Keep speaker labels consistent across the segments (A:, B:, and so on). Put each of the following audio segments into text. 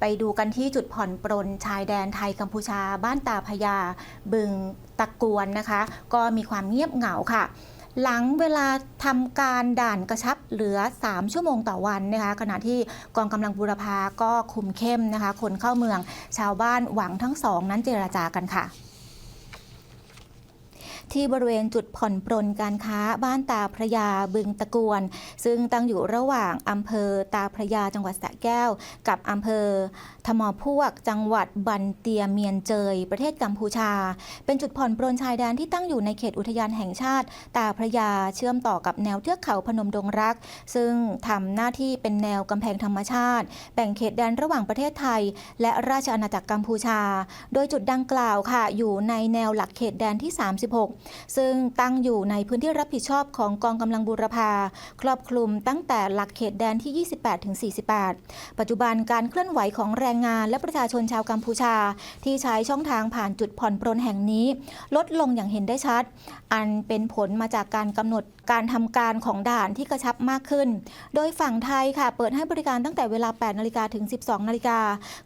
A: ไปดูกันที่จุดผ่อนปรนชายแดนไทยกัมพูชา บ้านตาพยา บึงตะกวนนะคะ ก็มีความเงียบเหงาค่ะ หลังเวลาทำการด่านกระชับเหลือ 3 ชั่วโมงต่อวันนะคะขณะที่กองกำลังบูรพาก็คุมเข้มนะคะ คนเข้าเมืองชาวบ้านหวังทั้งสองนั้นเจรจากันค่ะ ที่บริเวณจุดผ่อนปรนการค้าบ้านตาพระยาบึงตะกวน ซึ่งตั้งอยู่ระหว่างอำเภอตาพระยาจังหวัดสระแก้ว กับอำเภอทมอพวก จังหวัดบันเตียเมียนเจย ประเทศกัมพูชา เป็นจุดผ่อนปรนชายแดนที่ตั้งอยู่ในเขตอุทยานแห่งชาติ ตาพระยาเชื่อมต่อกับแนวเทือกเขาพนมดงรัก ซึ่งทำหน้าที่เป็นแนวกำแพงธรรมชาติ แบ่งเขตแดนระหว่างประเทศไทย และราชอาณาจักรกัมพูชา โดยจุดดังกล่าวค่ะ อยู่ในแนวหลักเขตแดนที่ 36ซึ่งตั้งอยู่ในพื้นที่รับผิดชอบของกองกำลังบูรพา ครอบคลุมตั้งแต่หลักเขตแดนที่ 28ถึง48 ปัจจุบันการเคลื่อนไหวของแรงงานและประชาชนชาวกัมพูชา ที่ใช้ช่องทางผ่านจุดผ่อนปรนแห่งนี้ ลดลงอย่างเห็นได้ชัด อันเป็นผลมาจากการกำหนดการทำการของด่านที่กระชับมากขึ้น โดยฝั่งไทยค่ะ เปิดให้บริการตั้งแต่เวลา 8 นาฬิกาถึง 12 นาฬิกา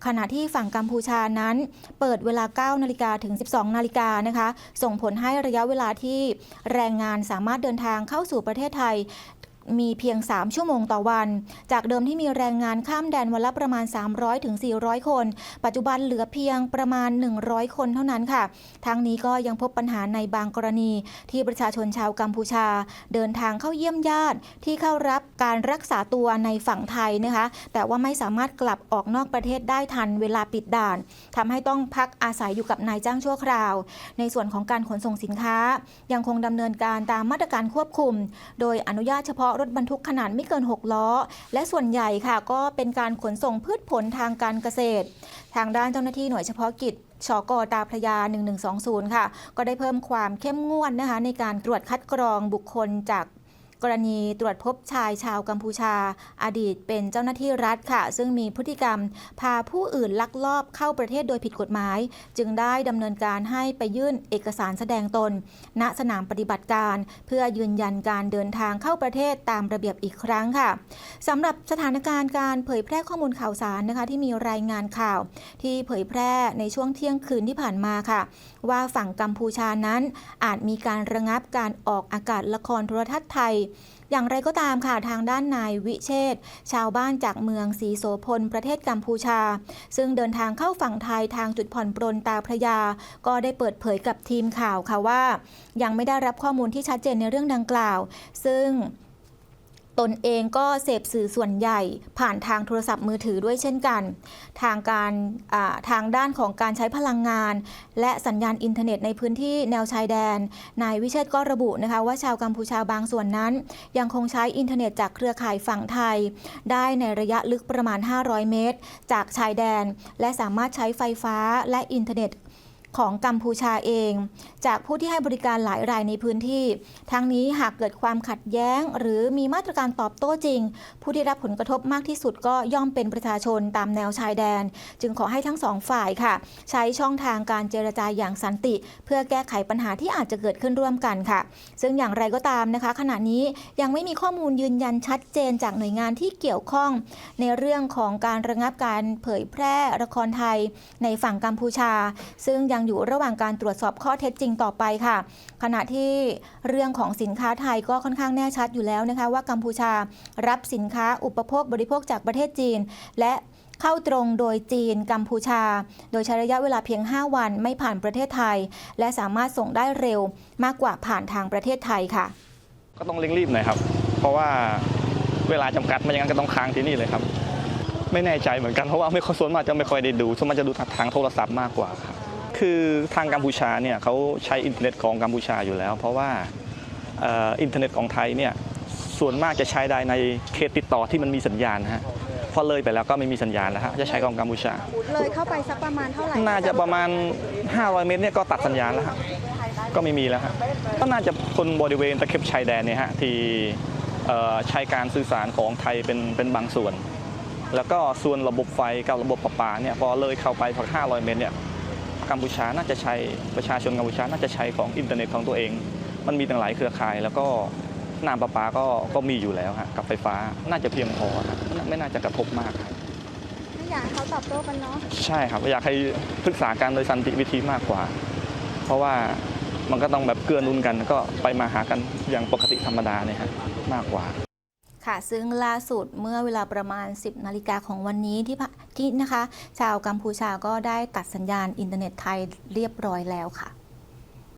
A: ขณะที่ฝั่งกัมพูชานั้น เปิดเวลา 9 นาฬิกาถึง 12 นาฬิกานะคะ ส่งผลให้ระยะเวลาที่แรงงานสามารถเดินทางเข้าสู่ประเทศไทย มีเพียง 3 ชั่วโมงต่อวัน จากเดิมที่มีแรงงานข้ามแดนวันละประมาณ300ถึง400 คน ปัจจุบันเหลือเพียงประมาณ 100 คนเท่านั้นค่ะ ทั้งนี้ก็ยังพบปัญหาในบางกรณี ที่ประชาชนชาวกัมพูชา เดินทางเข้าเยี่ยมญาติ ที่เข้ารับการรักษาตัวในฝั่งไทยนะคะ แต่ว่าไม่สามารถกลับออกนอกประเทศได้ทันเวลาปิดด่านทำให้ต้องพักอาศัยอยู่กับนายจ้างชั่วคราว ในส่วนของการขนส่งสินค้า ยังคงดำเนินการตามมาตรการควบคุม โดยอนุญาตเฉพาะรถบรรทุกขนาดไม่เกิน 6 ล้อ และส่วนใหญ่ค่ะก็เป็นการขนส่งพืชผลทางการเกษตร ทางด้านเจ้าหน้าที่หน่วยเฉพาะกิจชกตาพระยา 1120 ค่ะ ก็ได้เพิ่มความเข้มงวดนะคะในการตรวจคัดกรองบุคคลจาก กรณีตรวจพบชายชาวกัมพูชา อดีตเป็นเจ้าหน้าที่รัฐค่ะ ซึ่งมีพฤติกรรม พาผู้อื่นลักลอบเข้าประเทศโดยผิดกฎหมาย จึงได้ดำเนินการให้ไปยื่นเอกสารแสดงตน ณสนามปฏิบัติการ เพื่อยืนยันการเดินทางเข้าประเทศตามระเบียบอีกครั้งค่ะสำหรับสถานการณ์การเผยแพร่ข้อมูลข่าวสารนะคะที่มีรายงานข่าว ที่เผยแพร่ในช่วงเที่ยงคืนที่ผ่านมาค่ะ ว่าฝั่งกัมพูชานั้นอาจมีการระงับการออกอากาศละครโทรทัศน์ไทยอย่างไรก็ตามค่ะทางด้านนายวิเชษชาวบ้านจากเมืองศรีโสพลประเทศกัมพูชา ซึ่งเดินทางเข้าฝั่งไทยทางจุดผ่อนปรนตาพระยา ก็ได้เปิดเผยกับทีมข่าวค่ะว่า ยังไม่ได้รับข้อมูลที่ชัดเจนในเรื่องดังกล่าว ซึ่ง ตนเองก็เสพสื่อส่วนใหญ่ผ่านทางโทรศัพท์มือถือด้วยเช่นกัน ทางการทางด้านของการใช้พลังงาน และสัญญาณอินเทอร์เน็ตในพื้นที่แนวชายแดน นายวิเชษก็ระบุนะคะว่าชาวกัมพูชาบางส่วนนั้น ยังคงใช้อินเทอร์เน็ตจากเครือข่ายฝั่งไทย ได้ในระยะลึกประมาณ 500 เมตร จากชายแดน และสามารถใช้ไฟฟ้าและอินเทอร์เน็ต ของกัมพูชาเอง จากผู้ที่ให้บริการหลายรายในพื้นที่ ทั้งนี้หากเกิดความขัดแย้ง หรือมีมาตรการตอบโต้จริง ผู้ที่รับผลกระทบมากที่สุดก็ย่อมเป็นประชาชนตามแนวชายแดน จึงขอให้ทั้งสองฝ่ายค่ะ ใช้ช่องทางการเจรจาอย่างสันติ เพื่อแก้ไขปัญหาที่อาจจะเกิดขึ้นร่วมกันค่ะ ซึ่งอย่างไรก็ตามนะคะ ขณะนี้ยังไม่มีข้อมูลยืนยันชัดเจนจากหน่วยงานที่เกี่ยวข้อง ในเรื่องของการระงับการเผยแพร่ละครไทยในฝั่งกัมพูชา ซึ่งยังอยู่ระหว่างการตรวจสอบข้อเท็จจริงต่อไปค่ะ ขณะที่เรื่องของสินค้าไทยก็ค่อนข้างแน่ชัดอยู่แล้วนะคะว่ากัมพูชารับสินค้าอุปโภคบริโภคจากประเทศจีน และเข้าตรงโดยจีนกัมพูชา โดยใช้ระยะเวลาเพียง 5 วันไม่ผ่านประเทศไทย และสามารถส่งได้เร็วมากกว่าผ่านทางประเทศไทยค่ะ
B: ก็ต้องเร่งรีบหน่อยครับ เพราะว่าเวลาจำกัดไมันอย่างนั้นก็ต้องค้างที่นี่เลยครับ ไม่แน่ใจเหมือนกันเพราะว่าไม่ค่อยส่วนมากจะไม่ค่อยได้ดูส่วนมากจะดูทางโทรศัพท์มากกว่าครับ คือทางกัมพูชาเนี่ยเขาใช้อินเทอร์เน็ตของกัมพูชาอยู่แล้ว เพราะว่าเอ่ออินเทอร์เน็ตของไทยเนี่ยส่วนมากจะใช้ได้ในเขตติดต่อที่มันมีสัญญาณนะฮะพอเลยไปแล้วก็ไม่มีสัญญาณแล้วฮะจะใช้ของกัมพูชา
C: เลยเข้าไปสักประมาณเท่าไหร่
B: น่าจะประมาณ 500 เมตรเนี่ยก็ตัดสัญญาณแล้วฮะก็ไม่มีแล้วฮะก็น่าจะคนบริเวณตะเข็บชายแดนเนี่ยฮะที่เอ่อใช้การสื่อสารของไทยเป็นเป็นบางส่วน แล้วก็ส่วนระบบไฟกับระบบประปาเนี่ยพอเลยเข้าไปสัก500 เมตรเนี่ย กัมพูชาน่าจะใช้ประชาชนกัมพูชาน่าจะใช้ของอินเทอร์เน็ตของตัวเอง มันมีตั้งหลายเครือข่าย แล้วก็น้ำประปาก็ก็มีอยู่แล้วฮะกับไฟฟ้าน่าจะเพียงพอฮะไม่น่าจะกระทบมากครับ
C: อยอยากให้เขาตอบโต้กันเนาะ
B: ใช่ครับอยากให้ปรึกษากันโดยสันติวิธีมากกว่า เพราะว่ามันก็ต้องแบบเกื้อหนุนกัน ก็ไปมาหากันอย่างปกติธรรมดาเนี่ยครับมากกว่า
A: ค่ะ ซึ่งล่าสุดเมื่อเวลาประมาณ 10 นาฬิกาของวันนี้ที่ที่นะคะ ชาวกัมพูชาก็ได้ตัดสัญญาณอินเทอร์เน็ตไทยเรียบร้อยแล้วค่ะ